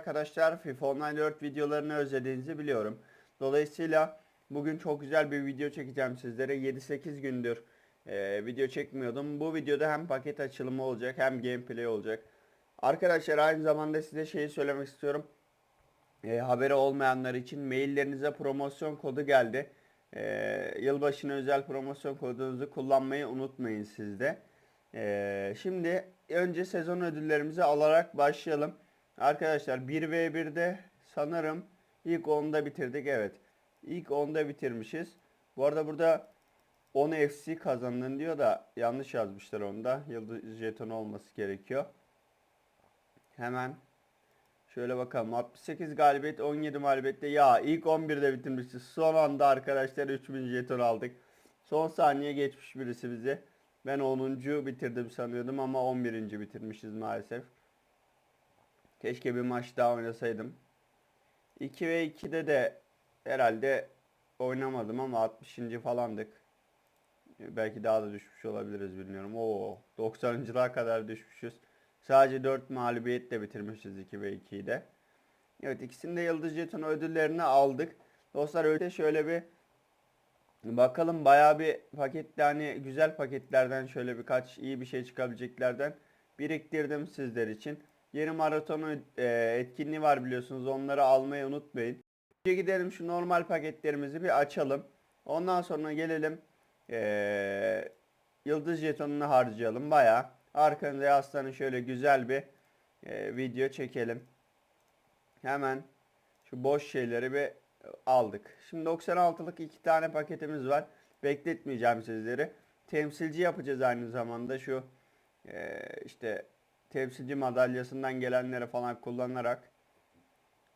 arkadaşlar. FIFA Online 4 videolarını özlediğinizi biliyorum. Dolayısıyla bugün çok güzel bir video çekeceğim sizlere. 7-8 gündür e, video çekmiyordum. Bu videoda hem paket açılımı olacak hem gameplay olacak. Arkadaşlar aynı zamanda size şeyi söylemek istiyorum. E, haberi olmayanlar için maillerinize promosyon kodu geldi. E, yılbaşına özel promosyon kodunuzu kullanmayı unutmayın sizde. E, şimdi önce sezon ödüllerimizi alarak başlayalım. Arkadaşlar 1v1'de sanırım ilk 10'da bitirdik. Evet. İlk 10'da bitirmişiz. Bu arada burada 10 FC kazandın diyor da yanlış yazmışlar onda. Yıldız jeton olması gerekiyor. Hemen Şöyle bakalım 68 galibiyet 17 mağlubiyette ya ilk 11'de bitirmişiz. Son anda arkadaşlar 3000 jeton aldık. Son saniye geçmiş birisi bizi. Ben 10. bitirdim sanıyordum ama 11. bitirmişiz maalesef. Keşke bir maç daha oynasaydım. 2 ve 2'de de herhalde oynamadım ama 60. falandık. Belki daha da düşmüş olabiliriz bilmiyorum. Oo 90'lığa kadar düşmüşüz. Sadece 4 mağlubiyetle bitirmişiz 2 ve 2'yi de. Evet ikisinin de yıldız jeton ödüllerini aldık. Dostlar öyle şöyle bir bakalım bayağı bir paketli hani güzel paketlerden şöyle birkaç iyi bir şey çıkabileceklerden biriktirdim sizler için. Yeni maratonu e, etkinliği var biliyorsunuz onları almayı unutmayın. Önce gidelim şu normal paketlerimizi bir açalım. Ondan sonra gelelim e, yıldız jetonunu harcayalım bayağı. Arkanıza yaslanın şöyle güzel bir e, video çekelim. Hemen şu boş şeyleri bir aldık. Şimdi 96'lık iki tane paketimiz var. Bekletmeyeceğim sizleri. Temsilci yapacağız aynı zamanda şu e, işte temsilci madalyasından gelenleri falan kullanarak.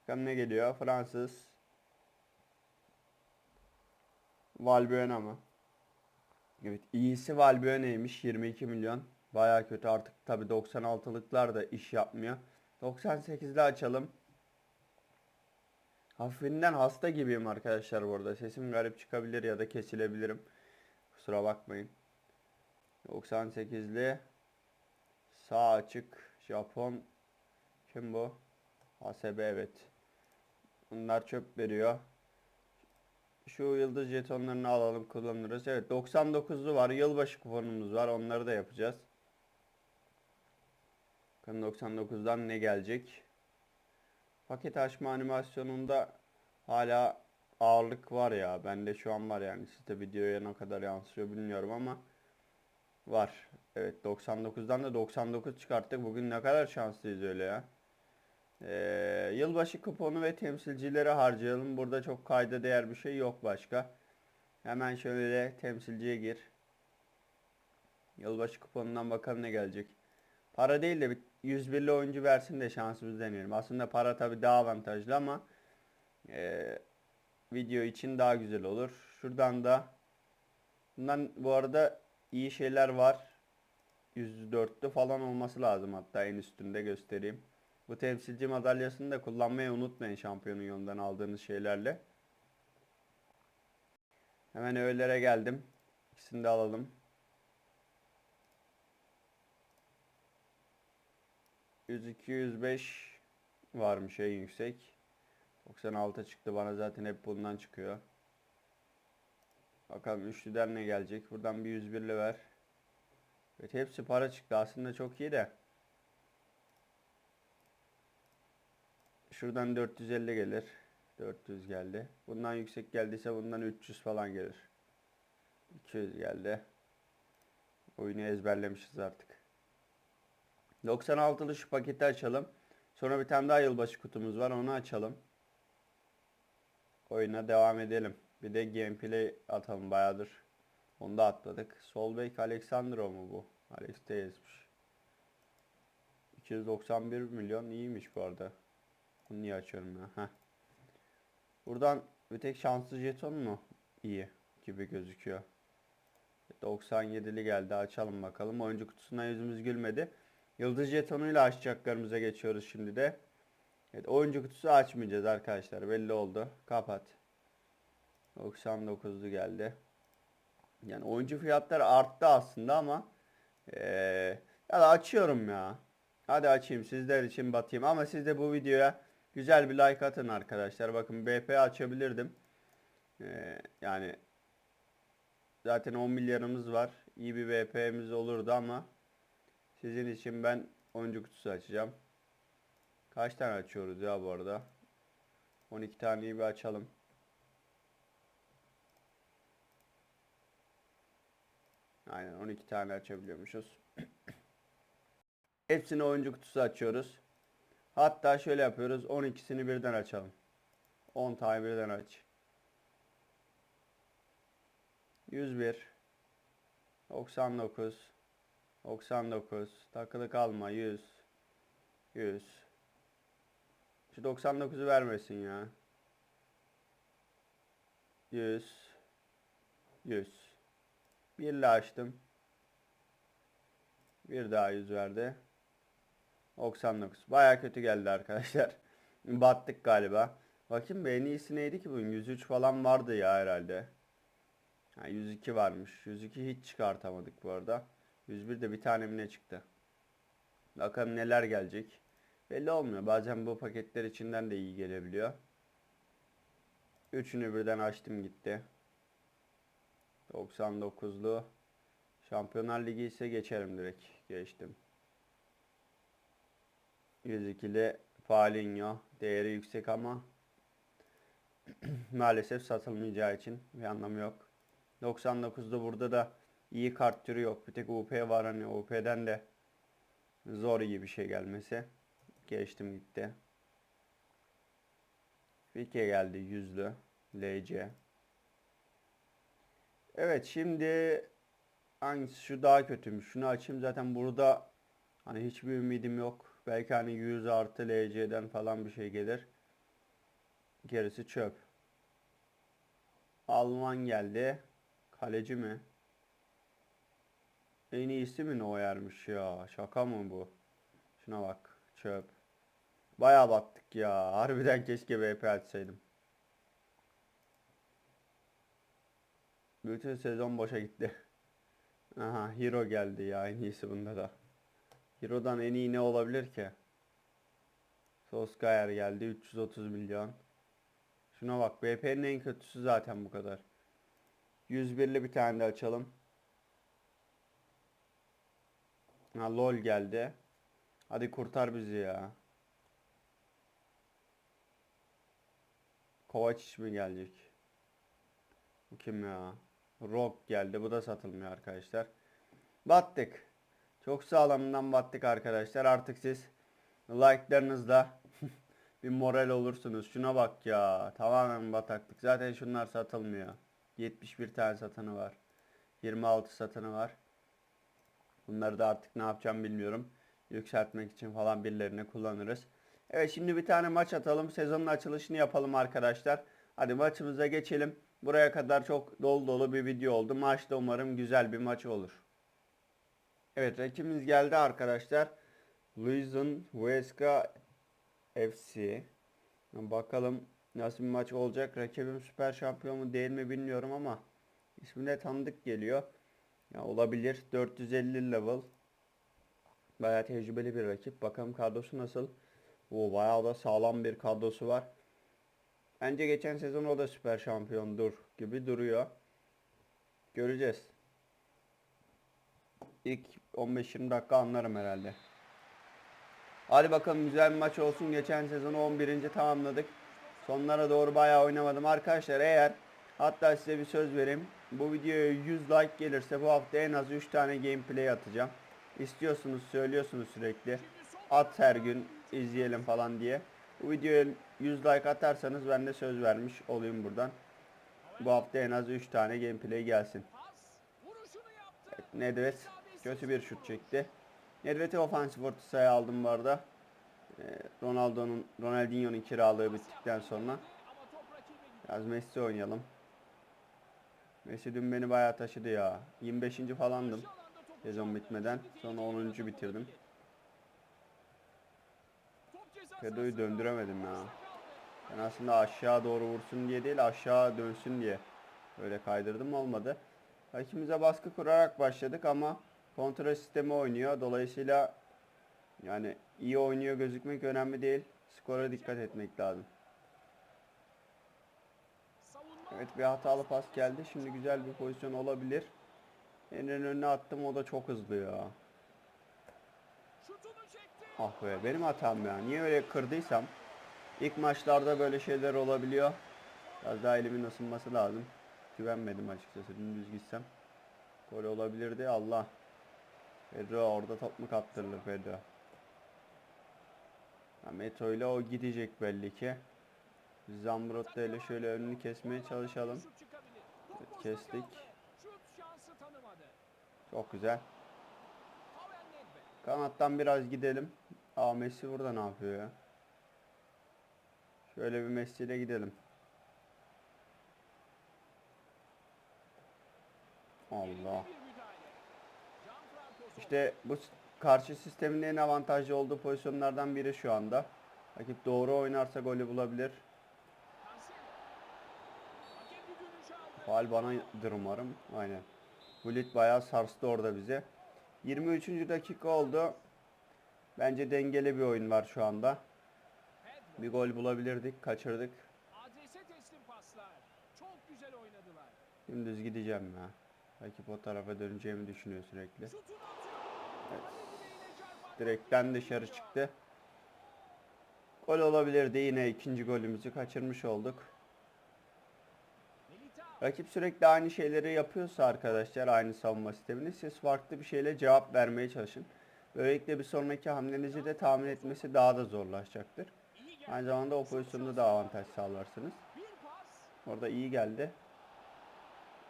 Bakalım ne geliyor? Fransız. Valbuena mı? Evet iyisi Valbuena'ymış 22 milyon. Baya kötü artık tabi 96'lıklar da iş yapmıyor. 98'de açalım. Hafifinden hasta gibiyim arkadaşlar burada. Sesim garip çıkabilir ya da kesilebilirim. Kusura bakmayın. 98'li sağ açık Japon kim bu? ASB evet. Bunlar çöp veriyor. Şu yıldız jetonlarını alalım kullanırız. Evet 99'lu var. Yılbaşı kuponumuz var. Onları da yapacağız. Bakın 99'dan ne gelecek? Paket açma animasyonunda hala ağırlık var ya. Bende şu an var yani. Site videoya ne kadar yansıyor bilmiyorum ama var. Evet 99'dan da 99 çıkarttık. Bugün ne kadar şanslıyız öyle ya. Ee, yılbaşı kuponu ve temsilcileri harcayalım. Burada çok kayda değer bir şey yok başka. Hemen şöyle temsilciye gir. Yılbaşı kuponundan bakalım ne gelecek. Para değil de bir 101'li oyuncu versin de şansımızı deneyelim. Aslında para tabi daha avantajlı ama e, video için daha güzel olur. Şuradan da bundan bu arada iyi şeyler var. 104'lü falan olması lazım hatta en üstünde göstereyim. Bu temsilci madalyasını da kullanmayı unutmayın şampiyonun yolundan aldığınız şeylerle. Hemen öğelere geldim. İkisini de alalım. 102 105 varmış en yüksek. 96 çıktı bana zaten hep bundan çıkıyor. Bakalım üçlüden ne gelecek. Buradan bir 101'li ver. Evet hepsi para çıktı. Aslında çok iyi de. Şuradan 450 gelir. 400 geldi. Bundan yüksek geldiyse bundan 300 falan gelir. 200 geldi. Oyunu ezberlemişiz artık. 96'lı şu paketi açalım. Sonra bir tane daha yılbaşı kutumuz var. Onu açalım. Oyuna devam edelim. Bir de gameplay atalım bayağıdır. Onu da atladık. Solbek Alexandro mu bu? Alex Teyes'miş. 291 milyon iyiymiş bu arada. Bunu niye açıyorum ya? Heh. Buradan bir tek şanslı jeton mu? İyi gibi gözüküyor. 97'li geldi. Açalım bakalım. Oyuncu kutusundan yüzümüz gülmedi. Yıldız jetonuyla açacaklarımıza geçiyoruz şimdi de. Evet oyuncu kutusu açmayacağız arkadaşlar. Belli oldu. Kapat. 99'lu geldi. Yani oyuncu fiyatları arttı aslında ama ee, ya da açıyorum ya. Hadi açayım sizler için batayım ama siz de bu videoya Güzel bir like atın arkadaşlar. Bakın BP açabilirdim. Ee, yani zaten 10 milyarımız var. İyi bir BP'miz olurdu ama sizin için ben oyuncu kutusu açacağım. Kaç tane açıyoruz ya bu arada? 12 taneyi bir açalım. Aynen 12 tane açabiliyormuşuz. Hepsini oyuncu kutusu açıyoruz. Hatta şöyle yapıyoruz. 12'sini birden açalım. 10 tane birden aç. 101 99 99 takılı kalma 100 100 Şu 99'u vermesin ya. 100 100 Birle açtım. Bir daha 100 verdi. 99. Baya kötü geldi arkadaşlar. Battık galiba. Bakayım be en iyisi neydi ki bugün? 103 falan vardı ya herhalde. Ha, 102 varmış. 102 hiç çıkartamadık bu arada. 101 de bir tane mi ne çıktı? Bakalım neler gelecek. Belli olmuyor. Bazen bu paketler içinden de iyi gelebiliyor. Üçünü birden açtım gitti. 99'lu. Şampiyonlar Ligi ise geçerim direkt. Geçtim. 102'li Paulinho. Değeri yüksek ama maalesef satılmayacağı için bir anlamı yok. 99'da burada da iyi kart türü yok. Bir tek UP var hani UP'den de zor iyi bir şey gelmesi. Geçtim gitti. Fike geldi yüzlü. LC. Evet şimdi hangisi şu daha kötüymüş. Şunu açayım zaten burada hani hiçbir ümidim yok. Belki hani 100 artı LC'den falan bir şey gelir. Gerisi çöp. Alman geldi. Kaleci mi? En iyisi mi Neuer'miş ya? Şaka mı bu? Şuna bak. Çöp. Baya battık ya. Harbiden keşke BP açsaydım. Bütün sezon boşa gitti. Aha Hero geldi ya en iyisi bunda da. Hero'dan en iyi ne olabilir ki? Solskjaer geldi 330 milyon. Şuna bak BP'nin en kötüsü zaten bu kadar. 101'li bir tane de açalım. Ha LOL geldi. Hadi kurtar bizi ya. Kovacic mi gelecek? Bu kim ya? Rock geldi. Bu da satılmıyor arkadaşlar. Battık. Çok sağlamından battık arkadaşlar. Artık siz like'larınızla bir moral olursunuz. Şuna bak ya. Tamamen bataklık. Zaten şunlar satılmıyor. 71 tane satanı var. 26 satanı var. Bunları da artık ne yapacağım bilmiyorum. Yükseltmek için falan birilerine kullanırız. Evet şimdi bir tane maç atalım. Sezonun açılışını yapalım arkadaşlar. Hadi maçımıza geçelim. Buraya kadar çok dolu dolu bir video oldu. Maçta umarım güzel bir maç olur. Evet rakibimiz geldi arkadaşlar. Luiz'un Huesca FC. Bakalım nasıl bir maç olacak. Rakibim süper şampiyon mu değil mi bilmiyorum ama ismi de tanıdık geliyor. Ya olabilir. 450 level. Bayağı tecrübeli bir rakip. Bakalım kadrosu nasıl. O bayağı da sağlam bir kadrosu var. Bence geçen sezon o da süper şampiyondur gibi duruyor. Göreceğiz. İlk 15-20 dakika anlarım herhalde. Hadi bakalım güzel bir maç olsun. Geçen sezonu 11. tamamladık. Sonlara doğru bayağı oynamadım. Arkadaşlar eğer hatta size bir söz vereyim. Bu videoya 100 like gelirse bu hafta en az 3 tane gameplay atacağım. İstiyorsunuz söylüyorsunuz sürekli. At her gün izleyelim falan diye. Bu videoya 100 like atarsanız ben de söz vermiş olayım buradan. Bu hafta en az 3 tane gameplay gelsin. Evet, Nedved kötü bir şut çekti. Nedved'i ofansif orta sahaya aldım bu arada. Ee, Ronaldo'nun Ronaldinho'nun kiralığı bittikten sonra biraz Messi oynayalım. Messi dün beni bayağı taşıdı ya. 25. falandım sezon bitmeden. Sonra 10. bitirdim. Pedro'yu döndüremedim ya. Ben aslında aşağı doğru vursun diye değil aşağı dönsün diye öyle kaydırdım olmadı. Rakibimize baskı kurarak başladık ama kontra sistemi oynuyor. Dolayısıyla yani iyi oynuyor gözükmek önemli değil. Skora dikkat etmek lazım. Evet bir hatalı pas geldi. Şimdi güzel bir pozisyon olabilir. Emre'nin önüne attım o da çok hızlı ya. Ah be benim hatam ya. Niye öyle kırdıysam. İlk maçlarda böyle şeyler olabiliyor. Biraz daha elimin ısınması lazım. Güvenmedim açıkçası. Dümdüz gitsem. Gol olabilirdi. Allah. Pedro orada top mu kaptırılır Pedro? Meto ile o gidecek belli ki. Zambrot'ta ile şöyle önünü kesmeye çalışalım. Evet, kestik. Çok güzel. Kanattan biraz gidelim. Aa Messi burada ne yapıyor ya? Şöyle bir Messi ile gidelim. Allah. İşte bu karşı sistemin en avantajlı olduğu pozisyonlardan biri şu anda. Rakip doğru oynarsa golü bulabilir. Faal banadır umarım. Aynen. Gullit bayağı sarstı orada bize. 23. dakika oldu. Bence dengeli bir oyun var şu anda. Bir gol bulabilirdik, kaçırdık. Adrese teslim paslar. Çok güzel oynadılar. Dümdüz gideceğim ya. Rakip o tarafa döneceğimi düşünüyor sürekli. Evet. Direkten dışarı çıktı. Gol olabilirdi. Yine ikinci golümüzü kaçırmış olduk. Rakip sürekli aynı şeyleri yapıyorsa arkadaşlar aynı savunma sistemini siz farklı bir şeyle cevap vermeye çalışın. Böylelikle bir sonraki hamlenizi de tahmin etmesi daha da zorlaşacaktır. Aynı zamanda o pozisyonda da avantaj sağlarsınız. Orada iyi geldi.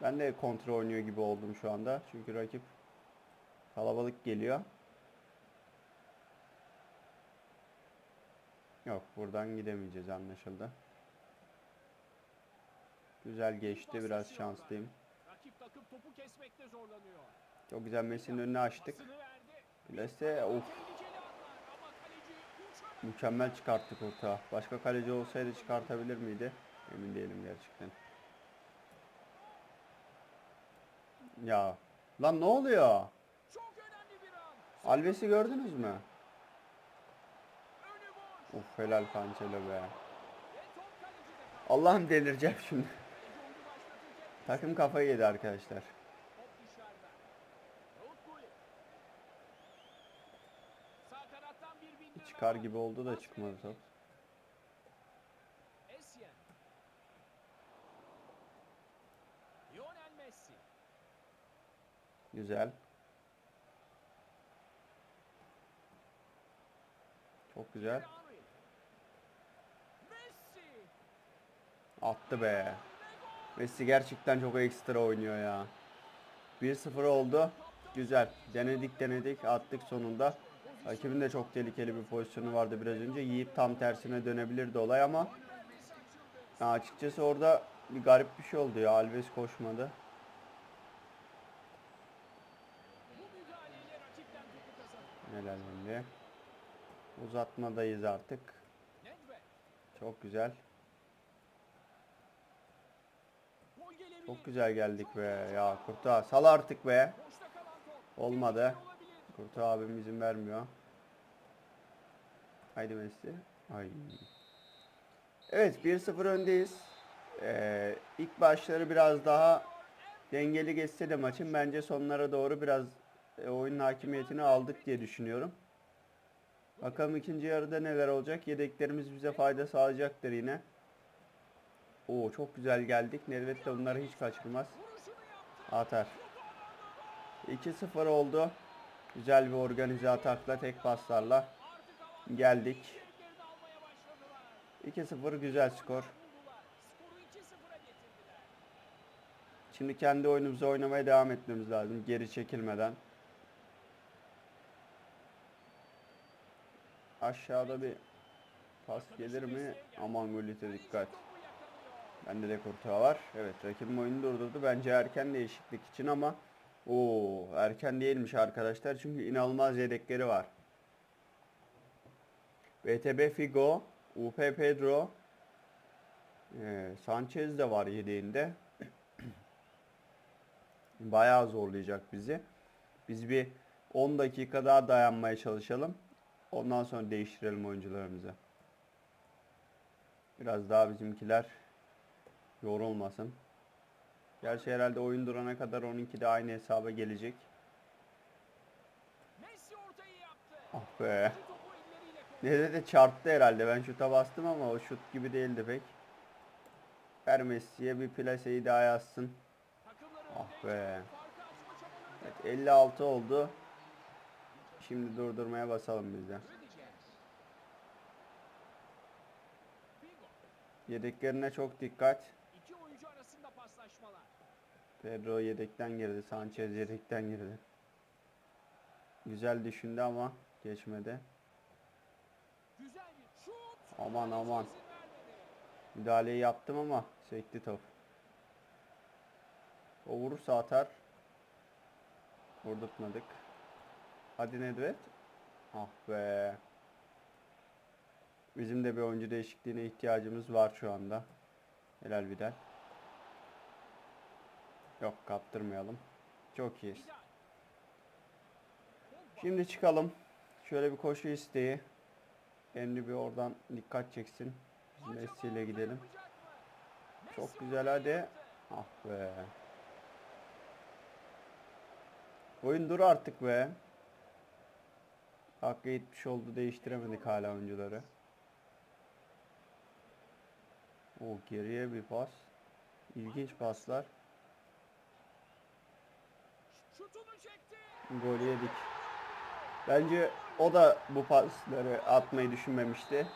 Ben de kontrol oynuyor gibi oldum şu anda. Çünkü rakip kalabalık geliyor. Yok buradan gidemeyeceğiz anlaşıldı. Güzel geçti biraz şanslıyım. Çok güzel Messi'nin önünü açtık. Plase of Tehlikeli anlar ama kaleci uçarak mükemmel çıkarttık orta. Başka kaleci olsaydı çıkartabilir miydi? Emin değilim gerçekten. Ya lan ne oluyor? Alves'i gördünüz mü? Uf helal Cancelo be. Allah'ım delireceğim şimdi. Takım kafayı yedi arkadaşlar. top dışarıda. Raut Gullit. Sağ kanattan bir bindirme Çıkar gibi oldu da çıkmadı top. Güzel. Çok güzel. Attı be. Messi gerçekten çok ekstra oynuyor ya. 1-0 oldu. Güzel. Denedik denedik attık sonunda. Rakibin de çok tehlikeli bir pozisyonu vardı biraz önce. Yiyip tam tersine dönebilirdi olay ama ya açıkçası orada bir garip bir şey oldu ya. Alves koşmadı. Helal Emre. Uzatmadayız artık. Çok güzel. Çok güzel geldik be. Ya Kurta sal artık be. Olmadı. Kurta abim izin vermiyor. Haydi Messi. Ay. Evet 1-0 öndeyiz. Ee, ilk başları biraz daha dengeli geçse de maçın bence sonlara doğru biraz e, oyunun hakimiyetini aldık diye düşünüyorum. Bakalım ikinci yarıda neler olacak. Yedeklerimiz bize fayda sağlayacaktır yine. Oo çok güzel geldik. Nedved de bunları hiç kaçırmaz. Atar. 2-0 oldu. Güzel bir organize atakla tek paslarla geldik. yerlerinde almaya başladılar. 2-0 güzel skor. Buldular. Skoru 2-0'a getirdiler. Şimdi kendi oyunumuzu oynamaya devam etmemiz lazım geri çekilmeden. Aşağıda bir pas gelir mi? Aman Gullit'e dikkat. Bende de kurtuğa var. Evet rakibim oyunu durdurdu. Bence erken değişiklik için ama o erken değilmiş arkadaşlar. Çünkü inanılmaz yedekleri var. VTB Figo, UP Pedro, ee, Sanchez de var yedeğinde. Bayağı zorlayacak bizi. Biz bir 10 dakika daha dayanmaya çalışalım. Ondan sonra değiştirelim oyuncularımızı. Biraz daha bizimkiler yorulmasın. Gerçi herhalde oyun durana kadar onunki de aynı hesaba gelecek. Ah be. Nede de çarptı herhalde. Ben şuta bastım ama o şut gibi değildi pek. Ver Messi'ye bir plaseyi daha yazsın. Ah be. Evet 56 oldu. Şimdi durdurmaya basalım biz de. Yedeklerine çok dikkat. İki oyuncu arasında paslaşmalar. Pedro yedekten girdi. Sanchez yedekten girdi. Güzel düşündü ama geçmedi. Aman, aman. Müdahaleyi yaptım ama sekti top. O vurursa atar. Vurdurtmadık. Hadi Nedved. Ah be. Bizim de bir oyuncu değişikliğine ihtiyacımız var şu anda. Helal Vidal. Yok kaptırmayalım. Çok iyiyiz. Şimdi çıkalım. Şöyle bir koşu isteği. Emre bir oradan dikkat çeksin. Messi ile gidelim. Çok güzel hadi. Ah be. Oyun dur artık be. Dakika 70 oldu değiştiremedik hala oyuncuları. O geriye bir pas. İlginç paslar. Şutunu çekti. Gol yedik. Bence o da bu pasları atmayı düşünmemişti.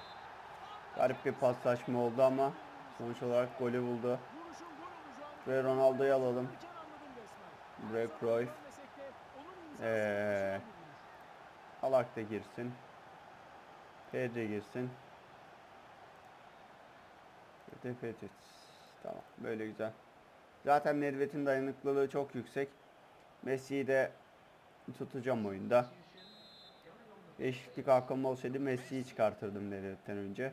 Garip bir paslaşma oldu ama sonuç olarak golü buldu. Ve Ronaldo'yu alalım. Buraya Cruyff. Ee. Alak da girsin. Pedri girsin. Öte Petit. Tamam böyle güzel. Zaten Nedved'in dayanıklılığı çok yüksek. Messi'yi de tutacağım oyunda. Değişiklik hakkım olsaydı Messi'yi çıkartırdım Nedved'den önce.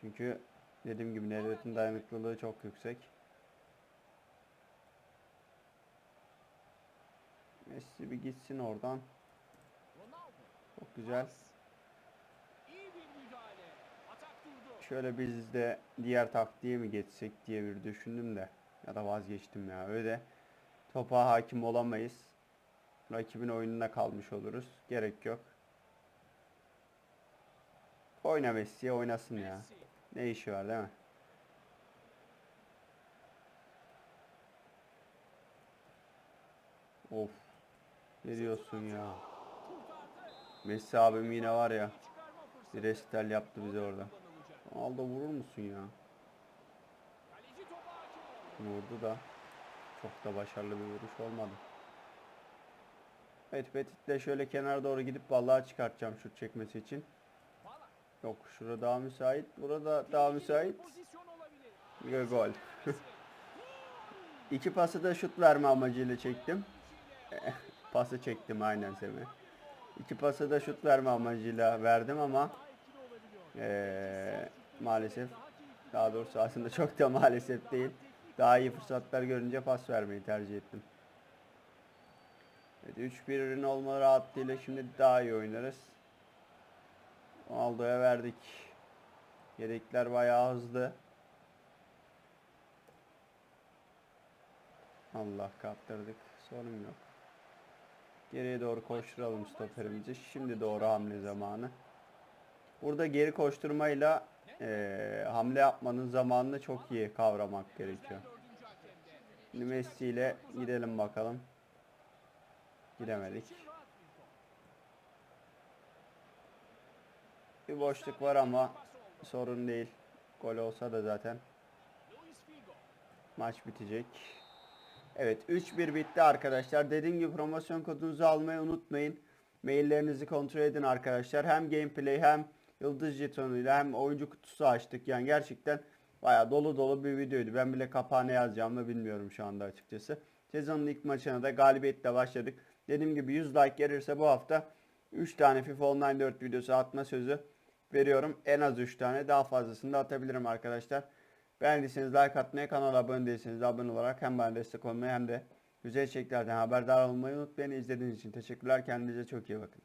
Çünkü dediğim gibi Nedved'in dayanıklılığı çok yüksek. Messi bir gitsin oradan. Çok güzel. Şöyle biz de diğer taktiğe mi geçsek diye bir düşündüm de ya da vazgeçtim ya öyle topa hakim olamayız. Rakibin oyununa kalmış oluruz. Gerek yok. Oyna Messi'ye oynasın ya. Ne işi var değil mi? Of. Ne diyorsun ya? Messi abim yine var ya. Bir resital yaptı bize orada. Kullanılacak. Alda vurur musun ya? Vurdu da çok da başarılı bir vuruş olmadı. Evet Petit'le şöyle kenara doğru gidip vallahi çıkartacağım şut çekmesi için. Yok şurada daha müsait. Burada daha müsait. Ve gol. İki pası da şut verme amacıyla çektim. Pası çektim aynen Semih. İki pası da şut verme amacıyla verdim ama eee, maalesef daha doğrusu aslında çok da maalesef değil. Daha iyi fırsatlar görünce pas vermeyi tercih ettim. Evet 3-1'in olma rahatlığıyla şimdi daha iyi oynarız. Ronaldo'ya verdik. Yedekler bayağı hızlı. Allah kaptırdık. Sorun yok. Geriye doğru koşturalım stoperimizi. Şimdi doğru hamle zamanı. Burada geri koşturmayla eee, hamle yapmanın zamanını çok iyi kavramak gerekiyor. Şimdi Messi ile gidelim bakalım. Gidemedik. Bir boşluk var ama sorun değil. Gol olsa da zaten maç bitecek. Evet 3-1 bitti arkadaşlar. Dediğim gibi promosyon kodunuzu almayı unutmayın. Maillerinizi kontrol edin arkadaşlar. Hem gameplay hem yıldız jetonuyla hem oyuncu kutusu açtık. Yani gerçekten bayağı dolu dolu bir videoydu. Ben bile kapağına yazacağımı bilmiyorum şu anda açıkçası. Sezonun ilk maçına da galibiyetle başladık. Dediğim gibi 100 like gelirse bu hafta 3 tane FIFA Online 4 videosu atma sözü veriyorum. En az 3 tane daha fazlasını da atabilirim arkadaşlar. Beğendiyseniz like atmayı, kanala abone değilseniz de abone olarak hem bana destek olmayı hem de güzel içeriklerden haberdar olmayı unutmayın. İzlediğiniz için teşekkürler. Kendinize çok iyi bakın.